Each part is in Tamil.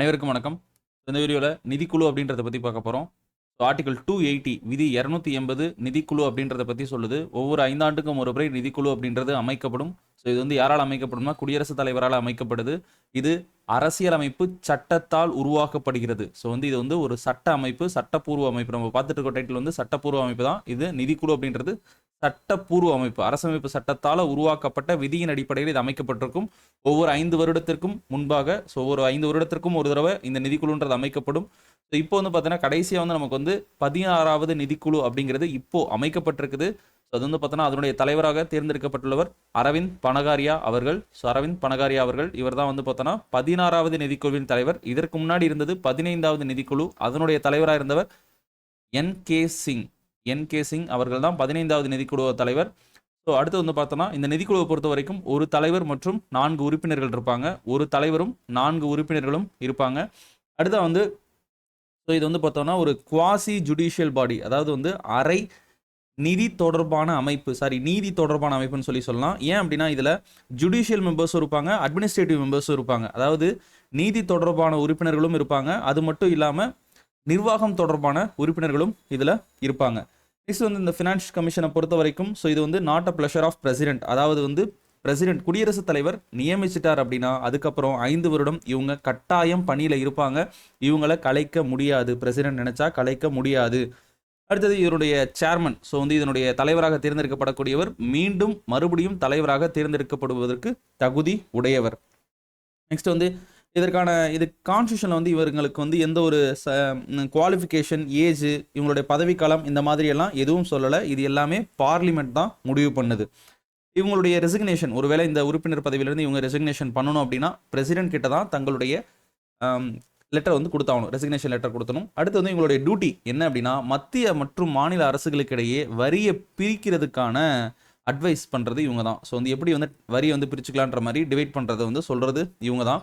அனைவருக்கும் வணக்கம். இந்த வீடியோவில் நிதிக்குழு அப்படின்றத பற்றி பார்க்க போகிறோம் ஆர்டிகல் டூ எயிட்டி விதி இரநூத்தி எண்பது நிதிக்குழு அப்படின்றத பற்றி சொல்லுது. ஒவ்வொரு ஐந்தாண்டுக்கும் ஒரு முறை நிதிக்குழு அப்படின்றது அமைக்கப்படும். ஸோ இது வந்து யாரால் அமைக்கப்படும்னா குடியரசுத் தலைவரால் அமைக்கப்படுது. இது அரசியலமைப்பு சட்டத்தால் உருவாக்கப்படுகிறது. ஸோ வந்து இது வந்து ஒரு சட்ட அமைப்பு சட்டப்பூர்வ அமைப்பு. நம்ம பார்த்துட்டு இருக்க டைட்டில் வந்து சட்டப்பூர்வ அமைப்பு தான். இது நிதிக்குழு அப்படின்றது. சட்டப்பூர்வ அமைப்பு அரசமைப்பு சட்டத்தால் உருவாக்கப்பட்ட விதியின் அடிப்படையில் இது அமைக்கப்பட்டிருக்கும். ஒவ்வொரு ஐந்து வருடத்திற்கும் முன்பாக ஸோ ஒவ்வொரு ஐந்து வருடத்திற்கும் ஒரு தடவை இந்த நிதிக்குழுன்றது அமைக்கப்படும். ஸோ இப்போ வந்து பார்த்தீங்கன்னா கடைசியாக வந்து நமக்கு வந்து பதினாறாவது நிதிக்குழு அப்படிங்கிறது இப்போ அமைக்கப்பட்டிருக்குது. ஸோ அது வந்து பார்த்தோன்னா அதனுடைய தலைவராக தேர்ந்தெடுக்கப்பட்டுள்ளவர் அரவிந்த் பனகாரியா அவர்கள். ஸோ அரவிந்த் பனகாரியா அவர்கள் இவர் தான் வந்து பார்த்தோன்னா பதினாறாவது நிதிக்குழுவின் தலைவர். இதற்கு முன்னாடி இருந்தது பதினைந்தாவது நிதிக்குழு. அதனுடைய தலைவராக இருந்தவர் N K Singh. N K Singh அவர்கள் தான் பதினைந்தாவது நிதிக்குழு தலைவர். ஸோ அடுத்து வந்து பார்த்தோன்னா இந்த நிதிக்குழுவை பொறுத்த வரைக்கும் ஒரு தலைவர் மற்றும் நான்கு உறுப்பினர்கள் இருப்பாங்க. ஒரு தலைவரும் நான்கு உறுப்பினர்களும் இருப்பாங்க. அடுத்தா வந்து ஸோ இது வந்து பார்த்தோம்னா ஒரு குவாசி ஜுடிஷியல் பாடி அதாவது வந்து அரை நிதி தொடர்பான அமைப்பு சாரி நீதி தொடர்பான அமைப்புன்னு சொல்லி சொல்லலாம். ஏன் அப்படின்னா இதில் ஜுடிஷியல் மெம்பர்ஸும் இருப்பாங்க அட்மினிஸ்ட்ரேட்டிவ் மெம்பர்ஸும் இருப்பாங்க. அதாவது நீதி தொடர்பான உறுப்பினர்களும் இருப்பாங்க. அது மட்டும் இல்லாமல் நிர்வாகம் தொடர்பான உறுப்பினர்களும் இதில் இருப்பாங்க. நெக்ஸ்ட் வந்து இந்த ஃபினான்ஸ் கமிஷனை பொறுத்த வரைக்கும் ஸோ இது வந்து not a pleasure of president அதாவது வந்து பிரசிடென்ட் குடியரசுத் தலைவர் நியமிச்சிட்டார் அப்படின்னா அதுக்கப்புறம் ஐந்து வருடம் இவங்க கட்டாயம் பணியில் இருப்பாங்க. இவங்களை கலைக்க முடியாது. பிரசிடென்ட் நினைச்சா கலைக்க முடியாது. அடுத்தது இவருடைய சேர்மன் ஸோ வந்து இதனுடைய தலைவராக தேர்ந்தெடுக்கப்படக்கூடியவர் மீண்டும் மறுபடியும் தலைவராக தேர்ந்தெடுக்கப்படுவதற்கு தகுதி உடையவர். நெக்ஸ்ட் வந்து இதற்கான இது கான்ஸ்டியூஷனில் வந்து இவர்களுக்கு வந்து எந்த ஒரு ச குவாலிஃபிகேஷன் ஏஜ் இவங்களுடைய பதவிக்காலம் இந்த மாதிரியெல்லாம் எதுவும் சொல்லலை. இது எல்லாமே பார்லிமெண்ட் தான் முடிவு பண்ணுது. இவங்களுடைய ரெசிக்னேஷன் ஒருவேளை இந்த உறுப்பினர் பதவியிலிருந்து இவங்க ரெசிக்னேஷன் பண்ணணும் அப்படின்னா பிரசிடென்ட் கிட்ட தான் தங்களுடைய லெட்டர் வந்து கொடுத்தாகணும். ரெசிக்னேஷன் லெட்டர் கொடுத்தணும். அடுத்து வந்து இவங்களுடைய டியூட்டி என்ன அப்படின்னா மத்திய மற்றும் மாநில அரசுகளுக்கிடையே வரியை பிரிக்கிறதுக்கான அட்வைஸ் பண்ணுறது இவங்க தான். ஸோ வந்து எப்படி வந்து வரியை வந்து பிரிச்சுக்கலான்ற மாதிரி டிவைட் பண்ணுறதை வந்து சொல்கிறது இவங்க தான்.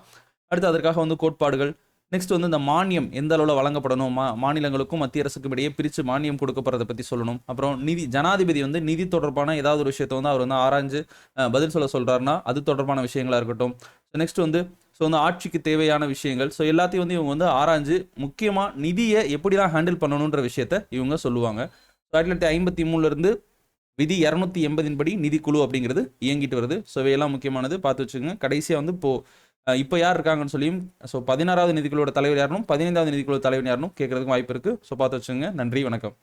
அடுத்து அதற்காக வந்து கோட்பாடுகள். நெக்ஸ்ட் வந்து இந்த மானியம் எந்த அளவில் வழங்கப்படணும்? மா மாநிலங்களுக்கும் மத்திய அரசுக்கும் இடையே பிரித்து மானியம் கொடுக்கப்படுறதை பற்றி சொல்லணும். அப்புறம் நிதி ஜனாதிபதி வந்து நிதி தொடர்பான ஏதாவது ஒரு விஷயத்தை வந்து அவர் வந்து ஆராய்ஞ்சு பதில் சொல்ல சொல்கிறாருன்னா அது தொடர்பான விஷயங்களாக இருக்கட்டும். ஸோ நெக்ஸ்ட் வந்து ஸோ வந்து ஆட்சிக்கு தேவையான விஷயங்கள். ஸோ எல்லாத்தையும் வந்து இவங்க வந்து ஆராய்ஞ்சு முக்கியமாக நிதியை எப்படிலாம் ஹேண்டில் பண்ணணுன்ற விஷயத்த இவங்க சொல்லுவாங்க. ஆயிரத்தி தொள்ளாயிரத்தி ஐம்பத்தி மூணுலேருந்து விதி இரநூத்தி எண்பதின் படி நிதிக்குழு அப்படிங்கிறது இயங்கிட்டு வருது. ஸோ இவையெல்லாம் முக்கியமானது. பார்த்து வச்சுக்கோங்க. கடைசியாக வந்து இப்போது இப்போ யார் இருக்காங்கன்னு சொல்லியும் ஸோ பதினாறாவது நிதிக்குழுவோட தலைவர் யாருனும் பதினைந்தாவது நிதிக்குழு தலைவர் யாருனும் கேட்கறதுக்கு வாய்ப்பு இருக்குது ஸோ பார்த்து வச்சுங்க நன்றி வணக்கம்.